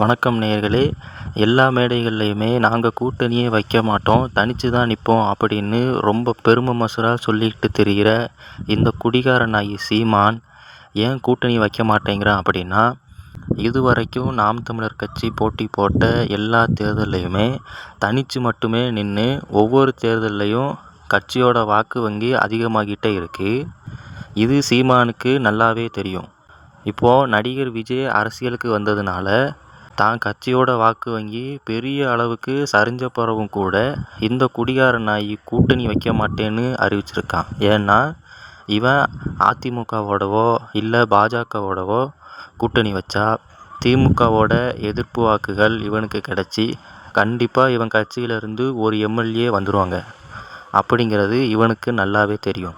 வணக்கம் நேயர்களே. எல்லா மேடைகள்லையுமே நாங்கள் கூட்டணியே வைக்க மாட்டோம். தனித்து தான் நிற்போம் அப்படின்னு ரொம்ப பெருமை மசுராக சொல்லிக்கிட்டு திரிகிற இந்த குடிகார ஆகி சீமான் ஏன் கூட்டணி வைக்க மாட்டேங்கிறான் அப்படின்னா இதுவரைக்கும் நாம் தமிழர் கட்சி போட்டி போட்ட எல்லா தேர்தல்லையுமே தனித்து மட்டுமே நின்று ஒவ்வொரு தேர்தல்லையும் கட்சியோட வாக்கு வங்கி அதிகமாகிட்டே இருக்குது இது சீமானுக்கு நல்லாவே தெரியும். இப்போது நடிகர் விஜய் அரசியலுக்கு வந்ததுனால தான் கட்சியோட வாக்கு வங்கி பெரிய அளவுக்கு சரிஞ்ச பிறகும் கூட இந்த குடிகார நாய் கூட்டணி வைக்க மாட்டேன்னு அறிவிச்சிருக்கான். ஏன்னா இவன் அதிமுகவோடவோ இல்லை பாஜகவோடவோ கூட்டணி வச்சா திமுகவோட எதிர்ப்பு வாக்குகள் இவனுக்கு கிடச்சி கண்டிப்பாக இவன் கட்சியிலேருந்து ஒரு எம்எல்ஏ வந்துடுவாங்க அப்படிங்கிறது இவனுக்கு நல்லாவே தெரியும்.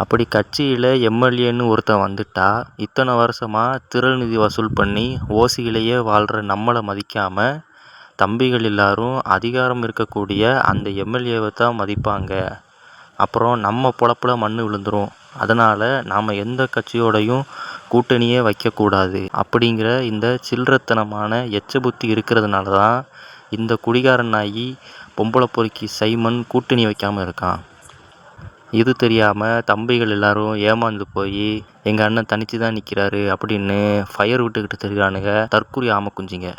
அப்படி கட்சியில் எம்எல்ஏன்னு ஒருத்தன் வந்துட்டா இத்தனை வருஷமாக திரள் நிதி வசூல் பண்ணி ஓசியிலேயே வாழ்கிற நம்மளை மதிக்காமல் தம்பிகள் எல்லாரும் அதிகாரம் இருக்கக்கூடிய அந்த எம்எல்ஏவை தான் மதிப்பாங்க. அப்புறம் நம்ம பொழப்புல மண் விழுந்துரும். அதனால் நாம் எந்த கட்சியோடையும் கூட்டணியே வைக்கக்கூடாது. அப்படிங்கிற இந்த சில்லறத்தனமான எச்ச புத்தி இருக்கிறதுனால தான் இந்த குடிகாரன் நாயி பொம்பளை பொறுக்கி சைமன் கூட்டணி வைக்காமல் இருக்கான். இது தெரியாமல் தம்பிகள் எல்லாரும் ஏமாந்து போய் எங்கள் அண்ணன் தனித்து தான் நிற்கிறாரு அப்படின்னு ஃபயர் விட்டுக்கிட்டு தெரிகிறானுங்க தற்குறி ஆமக்குஞ்சிங்க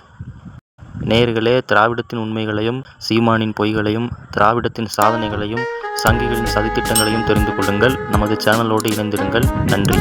நேர்களே திராவிடத்தின் உண்மைகளையும் சீமானின் பொய்களையும் திராவிடத்தின் சாதனைகளையும் சங்கிகளின் சதித்திட்டங்களையும் தெரிந்து கொள்ளுங்கள். நமது சேனலோடு இணைந்திருங்கள். நன்றி.